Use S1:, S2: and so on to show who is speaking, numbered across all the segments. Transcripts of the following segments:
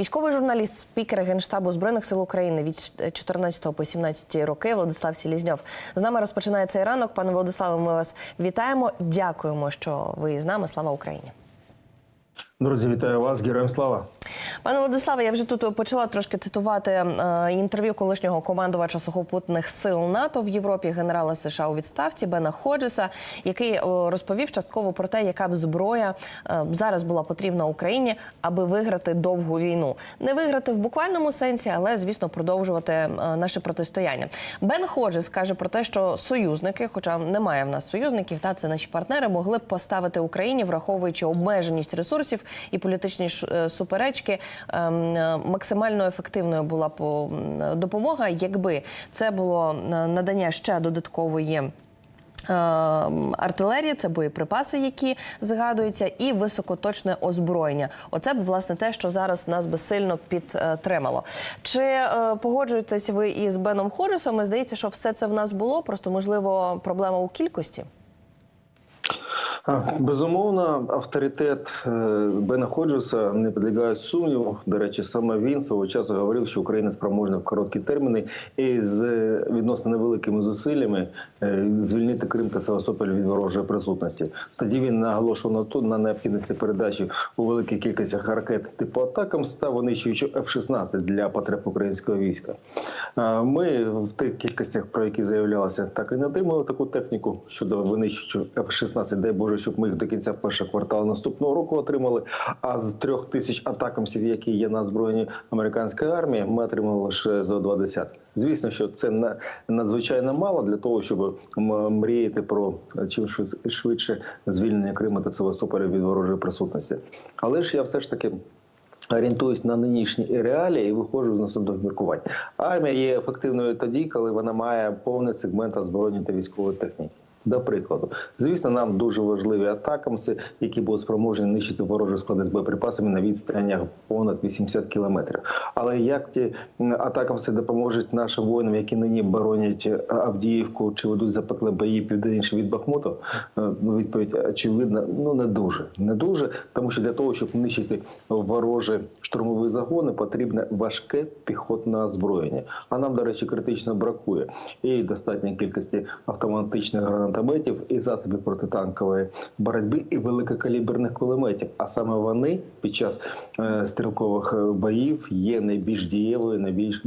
S1: Військовий журналіст, спікер Генштабу Збройних сил України від 14 по 17 роки Владислав Сілізньов. З нами розпочинає цей ранок. Пане Владиславе, ми вас вітаємо. Дякуємо, що ви з нами. Слава Україні.
S2: Друзі, вітаю вас, героям слава.
S1: Пане Владиславе, я вже тут почала трошки цитувати е, інтерв'ю колишнього командувача сухопутних сил НАТО в Європі, генерала США у відставці Бена Ходжеса, який е, розповів частково про те, яка б зброя е, зараз була потрібна Україні, аби виграти довгу війну. Не виграти в буквальному сенсі, але звісно продовжувати наше протистояння. Бен Ходжес каже про те, що союзники, хоча немає в нас союзників, та це наші партнери, могли б поставити Україні, враховуючи обмеженість ресурсів і політичні е, суперечки, ем, е, максимально ефективною була б допомога, якби це було е, надання ще додаткової. е, Артилерії, це боєприпаси, які згадуються, і високоточне озброєння. Оце б власне те, що зараз нас би сильно підтримало. Чи погоджуєтесь ви із Беном Ходжесом? Мені здається, що все це в нас було. Просто можливо проблема у кількості.
S2: Безумовно, авторитет Бена Ходжеса не підлягає сумніву. До речі, саме він свого часу говорив, що Україна спроможна в короткі терміни і з відносно невеликими зусиллями е, звільнити Крим та Севастополь від ворожої присутності. Тоді він наголошував на то на необхідності передачі у великій кількості ракет типу атакам став винищуючи F-16 для потреб українського війська. Ми в тих кількостях, про які заявлялося, так і не отримали таку техніку щодо винищувачів F-16. Дай Боже, щоб ми їх до кінця першого кварталу наступного року отримали. А з трьох тисяч атакамсів, які є на озброєнні американської армії, ми отримали лише за два десятки. Звісно, що це на- надзвичайно мало для того, щоб мріяти про чим швид- швидше звільнення Криму та Севастополя від ворожої присутності. Але ж я все ж таки. Орієнтуюсь на нинішні реалії і виходжу з наступних міркувань. Армія є ефективною тоді, коли вона має повний сегмент озброєння та військової техніки. До прикладу, звісно, нам дуже важливі атакамси, які будуть спроможні нищити ворожі склади з боєприпасами на відстанях понад 80 кілометрів. Але як ті атакамси допоможуть нашим воїнам, які нині боронять е, Авдіївку чи ведуть запекле бої південніше від Бахмуту? Е, Ну, відповідь очевидна, ну не дуже, не дуже, тому що для того, щоб нищити ворожі штурмові загони, потрібне важке піхотне озброєння. А нам, до речі, критично бракує і достатньої кількості автоматичних гранатометів, і засобів протитанкової боротьби, і великокаліберних кулеметів. А саме вони під час е, стрілкових е, боїв є найбільш дієвою, найбільш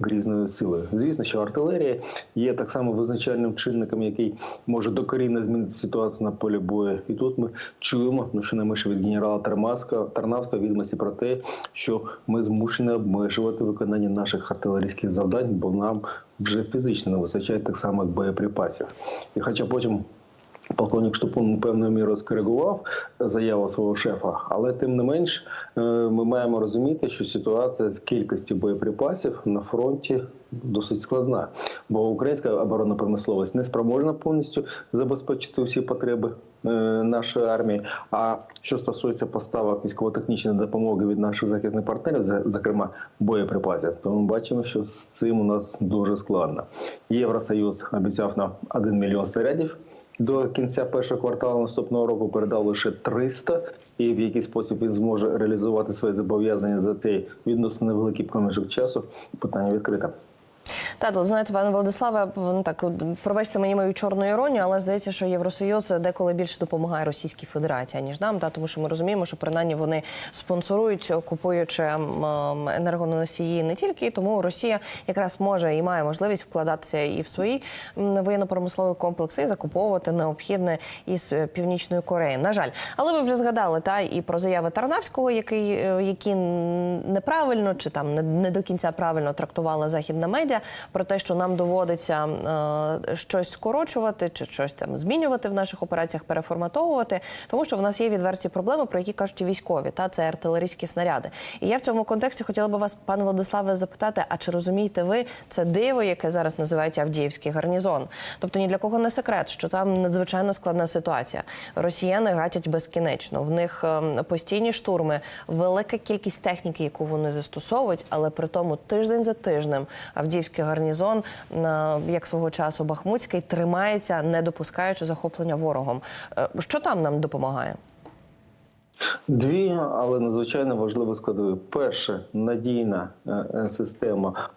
S2: грізною силою. Звісно, що артилерія є так само визначальним чинником, який може докорінно змінити ситуацію на полі бою. І тут ми чуємо, ну що не менше від генерала Тармаска, Тарнавського відомості про те, що ми змушені обмежувати виконання наших артилерійських завдань, бо нам вже фізично не вистачає так само боєприпасів. І хоча потім. Полковник Штупун певною мірою скоригував заяву свого шефа, але тим не менш е, ми маємо розуміти, що ситуація з кількістю боєприпасів на фронті досить складна, бо українська оборонна промисловість не спроможна повністю забезпечити всі потреби е, нашої армії. А що стосується поставок військово-технічної допомоги від наших захисних партнерів, зокрема боєприпасів, то ми бачимо, що з цим у нас дуже складно. Євросоюз обіцяв нам 1 мільйон снарядів. До кінця першого кварталу наступного року передав лише 300, і в який спосіб він зможе реалізувати свої зобов'язання за цей відносно невеликий проміжок часу. Питання відкрите.
S1: Та то знаєте, пане Владиславе, ну так пробачте мені мою чорну іронію, але здається, що Євросоюз деколи більше допомагає Російській Федерації ніж нам. Та тому, що ми розуміємо, що принаймні вони спонсорують, купуючи ем, ем, енергоносії не тільки тому Росія якраз може і має можливість вкладатися і в свої воєнно-промислові комплекси і закуповувати необхідне із е, північної Кореї. На жаль, але ви вже згадали та і про заяви Тарнавського, який е, які неправильно чи там не до кінця правильно трактувала західна медіа про те, що нам доводиться е, щось скорочувати чи щось там змінювати в наших операціях, переформатовувати, тому що в нас є відверті проблеми, про які кажуть і військові, та це артилерійські снаряди. І я в цьому контексті хотіла би вас, пане Владиславе, запитати: а чи розумієте ви це диво, яке зараз називають Авдіївський гарнізон? Тобто ні для кого не секрет, що там надзвичайно складна ситуація. Росіяни гатять безкінечно. В них ем, постійні штурми, велика кількість техніки, яку вони застосовують, але при тому тиждень за тижнем Авдіївський гарнізон, е, як свого часу Бахмутський, тримається, не допускаючи захоплення ворогом. Е, Що там нам допомагає?
S2: Дві, але надзвичайно важливі складові. Перше надійна е, е, система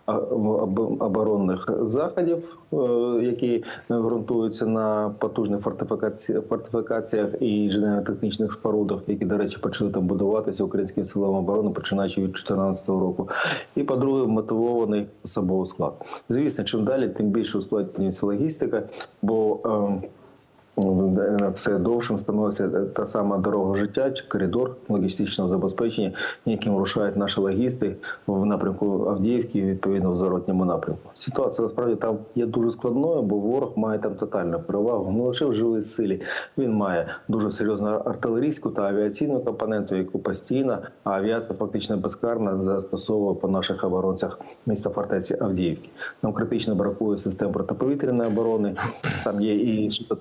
S2: оборонних заходів, е, які ґрунтуються на потужних фортифікаці- фортифікаціях і інженерно-технічних спорудах, які, до речі, почали там будуватися українським силам оборони, починаючи від 2014 року. І по-друге, мотивований особовий склад. Звісно, чим далі, тим більше ускладнюється логістика, бо ем, все довшим становиться та сама дорога життя чи коридор логістичного забезпечення, яким рушають наші логісти в напрямку Авдіївки, відповідно в зворотньому напрямку. Ситуація насправді там є дуже складною, бо ворог має там тотальну перевагу. Не лише в живій силі. Він має дуже серйозну артилерійську та авіаційну компоненту, яку постійно а авіація фактично безкарно застосовує по наших оборонцях міста фортеці Авдіївки. Нам критично бракує систем протиповітряної оборони. Там є і суто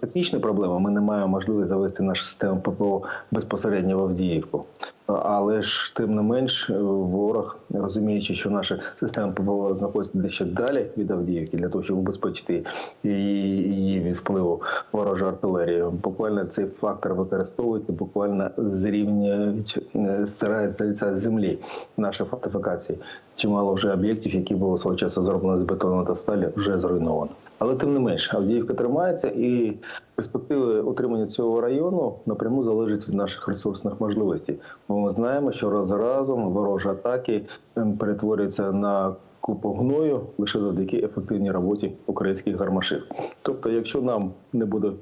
S2: проблеми. Ми не маємо можливості завести нашу систему ППО безпосередньо в Авдіївку. Але ж тим не менш, е, ворог, розуміючи, що наша система ППО знаходиться дещо далі від Авдіївки, для того, щоб убезпечити її, її від впливу ворожої артилерії, буквально цей фактор використовують і буквально зрівнюють, е, з землі наші фортифікації. Чимало вже об'єктів, які були свого часу зроблені з бетону та сталі, вже зруйновано. Але тим не менш, Авдіївка тримається, і перспективи утримання цього району напряму залежать від наших ресурсних можливостей. Бо ми знаємо, що раз за разом ворожі атаки ем, перетворюються на купу гною лише завдяки ефективній роботі українських гармашів. Тобто, якщо нам не буде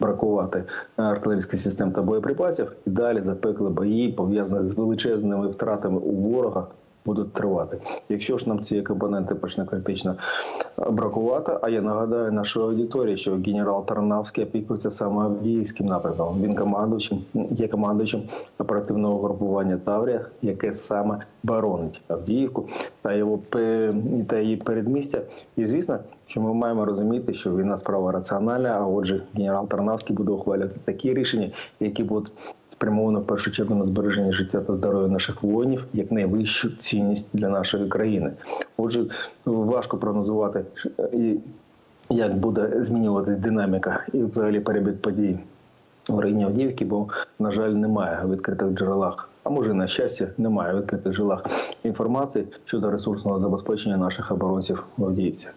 S2: бракувати артилерійських систем та боєприпасів, і далі запекли бої, пов'язані з величезними втратами у ворога. Будуть тривати. Якщо ж нам ці компоненти почне критично е, бракувати, а я нагадаю нашій аудиторії, що генерал Тарнавський опікується саме Авдіївським напрямком. Він командуючим є командуючим оперативного групування Таврія, яке саме боронить Авдіївку та його та її передмістя. І звісно, що ми маємо розуміти, що війна справа раціональна. А отже, генерал Тарнавський буде ухвалювати такі рішення, які будуть спрямовано в першу чергу на збереження життя та здоров'я наших воїнів як найвищу цінність для нашої країни. Отже, важко прогнозувати, як буде змінюватись динаміка і взагалі перебіг подій в районі Авдіївки, бо, на жаль, немає відкритих джерелах. А може, на щастя, немає відкритих джерелах інформації щодо ресурсного забезпечення наших оборонців в Авдіївці.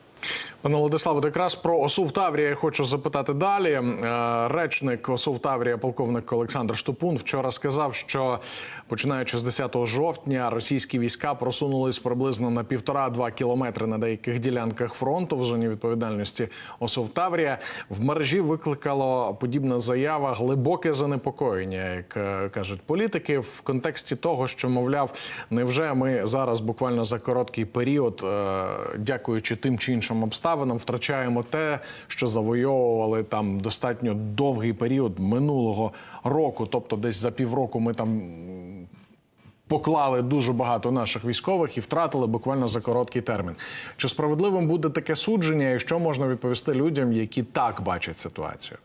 S3: Пане Владиславе, якраз про ОСУ в Таврія я хочу запитати далі. Е, Речник ОСУ в Таврія, полковник Олександр Штупун, вчора сказав, що починаючи з 10 жовтня російські війська просунулись приблизно на півтора-два кілометри на деяких ділянках фронту в зоні відповідальності ОСУ в Таврія. В мережі викликало подібна заява глибоке занепокоєння, як е, кажуть політики, в контексті того, що мовляв, невже ми зараз буквально за короткий період, е, дякуючи тим чи іншим обставинам, втрачаємо те, що завойовували там достатньо довгий період минулого року, тобто десь за півроку ми там. Поклали дуже багато наших військових і втратили буквально за короткий термін. Чи справедливим буде таке судження, і що можна відповісти людям, які так бачать ситуацію?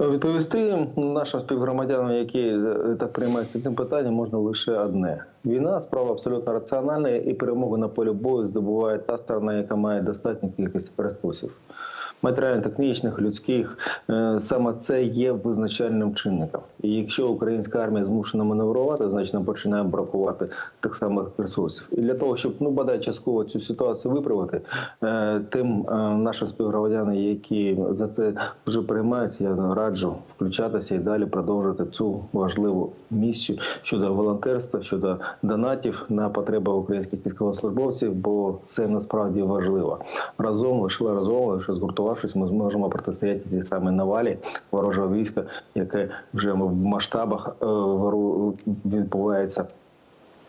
S2: Відповісти нашим співгромадянам, які е, так приймаються цим питанням, можна лише одне: війна справа абсолютно раціональна, і перемогу на полі бою здобуває та сторона, яка має достатню кількість ресурсів. Матеріально-технічних, людських Е, саме це є визначальним чинником. І якщо українська армія змушена маневрувати, значить нам починає бракувати тих самих ресурсів. І для того, щоб ну бодай частково цю ситуацію виправити, е, тим е, нашим співгромадянам, які за це вже приймаються, я раджу включатися і далі продовжувати цю важливу місію щодо волонтерства, щодо донатів на потреби українських військовослужбовців, бо це насправді важливо. Разом лише разом, лише згуртувавшись, ми зможемо протистояти тій саме навалі ворожого війська, яке вже в масштабах е, відбувається.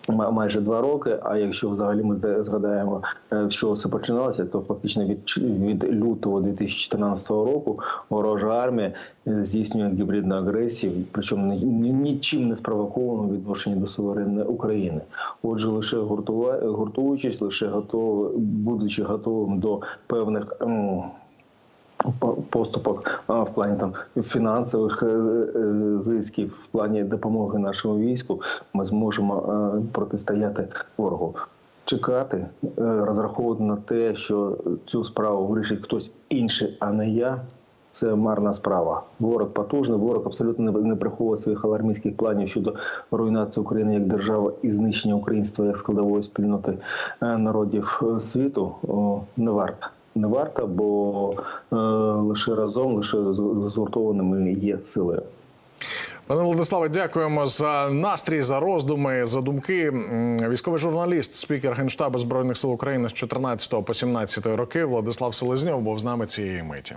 S2: Майже два роки. А якщо взагалі ми згадаємо, е, з чого це починалося, то фактично від, від лютого 2014 року ворожа армія е, здійснює гібридну агресію, причому ні- ні- нічим не спровоковану в відношенні до суверенної України. Отже, лише гуртуючись, лише готові, будучи готовим до певних. по- поступок в плані там фінансових е, е, зисків, в плані допомоги нашому війську, ми зможемо е, протистояти ворогу. Чекати, розраховувати на те, що цю справу вирішить хтось інший, а не я. це марна справа. Ворог потужний, ворог абсолютно не- приховує своїх алармійських планів щодо руйнації України як держави і знищення українства як складової спільноти народів світу. Не варто. Не варта, бо е, лише разом, лише згуртованими є силою.
S3: Пане Владиславе, дякуємо за настрій, за роздуми, за думки. Військовий журналіст, спікер Генштабу збройних сил України з 14 по 17 роки Владислав Селезньов був з нами цієї миті.